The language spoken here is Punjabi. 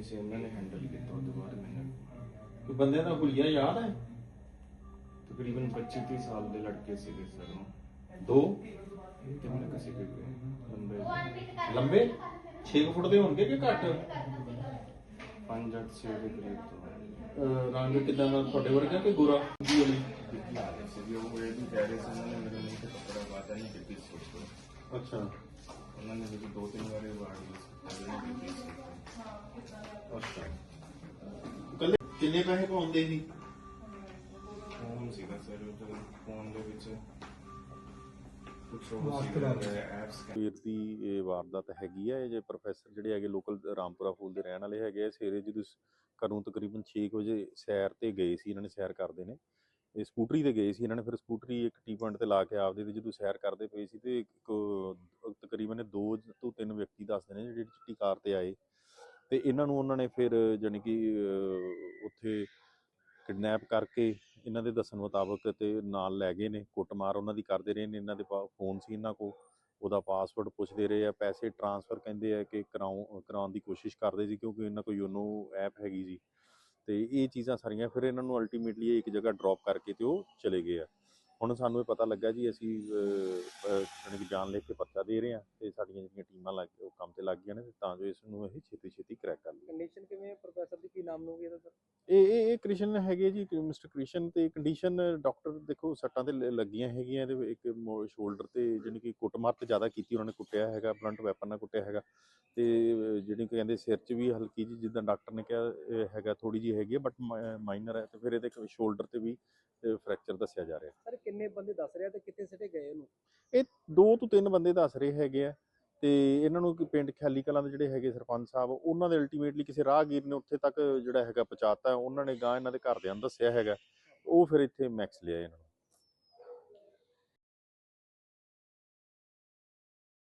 ਨਹੀਂ ਸੀ ਇਹਨਾਂ ਨੇ ਹੈਂਡਲ ਕੀਤਾ ਉਹਦੇ ਬਾਅਦ ਮੈਨੂੰ। ਕੋਈ ਬੰਦੇ ਦਾ ਹੁਲੀਆ ਯਾਦ ਹੈ? ਤਕਰੀਬਨ 25 30 ਸਾਲ ਦੇ ਲੜਕੇ ਸੀਗੇ ਸਰ ਉਹ ਦੋ? ਤੇ ਮੈਨੂੰ ਕਿਸੇ ਦੇ। ਲੰਬੇ ਲੰਬੇ? 6 ਫੁੱਟ ਦੇ ਹੋਣਗੇ ਕਿ ਘੱਟ? 5 8 6 ਦੇ ਕਰੀਬ ਤੋਂ। ਰੰਗ ਕਿਦਾਂ ਦਾ ਤੁਹਾਡੇ ਵਰਗਾ ਕਿ ਗੋਰਾ? ਜੀ ਵਾਲੀ ਦਿੱਤੀ ਆ ਸੀ ਉਹ ਇਹ ਵੀ ਕਹਿ ਰਹੇ ਸੀ ਉਹਨਾਂ ਨੇ ਮੇਰੇ ਮੂੰਹ ਤੇ ਕੱਪੜਾ ਪਾਤਾ ਨਹੀਂ ਦਿੱਤੀ ਸੀ ਅੱਛਾ। ਉਹਨਾਂ ਨੇ ਵੀ ਦੋ ਤਿੰਨ ਵਾਰੀ ਵਾਰ ਲਈ ਕਿੰਨੇ ਪੈਸੇ ਪਾਉਂਦੇ ਸੀ? ਫੋਨ ਸੀਗਾ ਸਰ ਉਹ ਫੋਨ ਦੇ ਵਿੱਚ ਕੁਝ ਉਹ ਸੀਗਾ ਐਪਸ ਸਵੇਰ ਦੀ ਇਹ ਵਾਰਦਾਤ ਹੈਗੀ ਹੈ ਇਹ ਜੇ ਪ੍ਰੋਫੈਸਰ ਜਿਹੜੇ ਹੈਗੇ ਲੋਕਲ ਰਾਮਪੁਰਾ ਫੂਲ ਦੇ ਰਹਿਣ ਵਾਲੇ ਹੈਗੇ ਆ ਸਵੇਰੇ ਜਦੋਂ ਘਰੋਂ ਤਕਰੀਬਨ 6 ਵਜੇ ਸੈਰ ਤੇ ਗਏ ਸੀ ਇਹਨਾਂ ਨੇ ਸੈਰ ਕਰਦੇ ਨੇ। ਇਹ ਸਕੂਟਰੀ ਤੇ ਗਏ ਸੀ ਇਹਨਾਂ ਨੇ ਫਿਰ ਸਕੂਟਰੀ ਇੱਕ ਟੀ ਪੁਆਇੰਟ ਤੇ ਲਾ ਕੇ ਆਪਦੇ ਤੇ ਜਦੋਂ ਸੈਰ ਕਰਦੇ ਪਏ ਸੀ ਤੇ ਤਕਰੀਬਨ ਦੋ ਤੋਂ ਤਿੰਨ ਵਿਅਕਤੀ ਦੱਸਦੇ ਨੇ ਜਿਹੜੇ ਚਿੱਟੀ ਕਾਰ ਤੇ ਆਏ। ਤੇ ਇਹਨਾਂ ਨੂੰ ਉਹਨਾਂ ਨੇ ਫਿਰ ਜਾਣੀ ਕਿ ਉੱਥੇ ਕਿਡਨੈਪ ਕਰਕੇ ਇਹਨਾਂ ਦੇ ਦੱਸਣ ਮੁਤਾਬਕ ਤੇ ਨਾਲ ਲੈ ਗਏ ਨੇ, ਕੁੱਟਮਾਰ ਉਹਨਾਂ ਦੀ ਕਰਦੇ ਰਹੇ ਨੇ, ਇਹਨਾਂ ਦੇ ਫੋਨ ਸੀ ਇਹਨਾਂ ਕੋਲ, ਉਹਦਾ ਪਾਸਵਰਡ ਪੁੱਛਦੇ ਰਹੇ ਆ, ਪੈਸੇ ਟ੍ਰਾਂਸਫਰ ਕਹਿੰਦੇ ਆ ਕਿ ਕਰਾਉ, ਕਰਾਉਣ ਦੀ ਕੋਸ਼ਿਸ਼ ਕਰਦੇ ਸੀ ਕਿਉਂਕਿ ਇਹਨਾਂ ਕੋਲ ਯੋਨੋ ਐਪ ਹੈਗੀ ਸੀ। ਤੇ ਇਹ ਚੀਜ਼ਾਂ ਸਾਰੀਆਂ ਫਿਰ ਇਹਨਾਂ ਨੂੰ ਅਲਟੀਮੇਟਲੀ ਇੱਕ ਜਗ੍ਹਾ ਡ੍ਰੌਪ ਕਰਕੇ ਤੇ ਉਹ ਚਲੇ ਗਏ ਆ। ਹੁਣ ਸਾਨੂੰ ਇਹ ਪਤਾ ਲੱਗਾ ਜੀ ਅਸੀਂ ਅਹ, ਅਹ, ਕਿ ਜਾਣ ਲੈ ਕੇ ਪੱਤਾ ਦੇ ਰਹੇ ਹਾਂ ਤੇ ਸਾਡੀਆਂ ਜਿਹੜੀਆਂ ਟੀਮਾਂ ਲੱਗ ਉਹ ਕੰਮ ਤੇ ਲੱਗ ਗਈਆਂ ਨੇ ਤਾਂ ਜੋ ਇਸ ਨੂੰ ਇਹ ਛੇਤੀ ਛੇਤੀ ਕਰੈਕ ਕਰ ਲਈਏ। ਕੰਡੀਸ਼ਨ ਕਿਵੇਂ ਹੈ? ਪ੍ਰੋਫੈਸਰ ਦੀ ਕੀ ਨਾਮ ਲਓਗੇ ਇਹਦਾ ਸਰ ਇਹ ਇਹ ਇਹ ਕ੍ਰਿਸ਼ਨ ਹੈਗੇ ਜੀ ਮਿਸਟਰ ਕ੍ਰਿਸ਼ਨ ਤੇ ਕੰਡੀਸ਼ਨ ਡਾਕਟਰ ਦੇਖੋ ਸੱਟਾਂ ਤੇ ਲ- ਲੱਗੀਆਂ ਹੈਗੀਆਂ ਇਹਦੇ ਇੱਕ ਸ਼ੋਲਡਰ ਤੇ ਜਾਣੀ ਕਿ ਕੁੱਟਮਾਰ ਤੇ ਜ਼ਿਆਦਾ ਕੀਤੀ ਉਹਨਾਂ ਨੇ ਕੁੱਟਿਆ ਹੈਗਾ ਬਲੰਟ ਵੈਪਨ ਨਾਲ ਕੁੱਟਿਆ ਹੈਗਾ ਤੇ ਜਿਹੜੀ ਕਿ ਕਹਿੰਦੇ ਸਿਰ 'ਚ ਵੀ ਹਲਕੀ ਜੀ ਜਿੱਦਾਂ ਡਾਕਟਰ ਨੇ ਕਿਹਾ ਇਹ ਹੈਗਾ ਥੋੜੀ ਜੀ ਹੈਗੀ ਹੈ ਬਟ ਮਾਈਨਰ ਹੈ ਤੇ ਫਿਰ ਇਹਦੇ ਸ਼ੋਲਡਰ ਤੇ ਵੀ ਫ੍ਰੈਕਚਰ ਦੱਸਿਆ ਜਾ ਰਿਹਾ। ਸਰ ਕਿੰਨੇ ਬੰਦੇ ਦੱਸ ਰਿਹਾ ਤੇ ਕਿੱਥੇ ਸਿੱਟੇ ਗਏ ਇਹਨੂੰ? ਇਹ ਦੋ ਤੋਂ ਤਿੰਨ ਬੰਦੇ ਦੱਸ ਰਹੇ ਹੈਗੇ ਆ। ਤੇ ਇਹਨਾਂ ਨੂੰ ਪਿੰਡ ਖਿਆਲੀ ਕਲਾਂ ਦੇ ਜਿਹੜੇ ਹੈਗੇ ਸਰਪੰਚ ਸਾਹਿਬ, ਉਹਨਾਂ ਦੇ ਅਲਟੀਮੇਟਲੀ ਕਿਸੇ ਰਾਹਗੀਰ ਨੇ ਉੱਥੇ ਤੱਕ ਜਿਹੜਾ ਹੈਗਾ ਪਹੁੰਚਾਤਾ, ਉਹਨਾਂ ਨੇ ਗਾਂ ਇਹਨਾਂ ਦੇ ਘਰਦਿਆਂ ਨੂੰ ਦੱਸਿਆ ਹੈਗਾ। ਉਹ ਫਿਰ ਇੱਥੇ ਮੈਕਸ ਲਿਆ ਇਹਨਾਂ ਨੇ।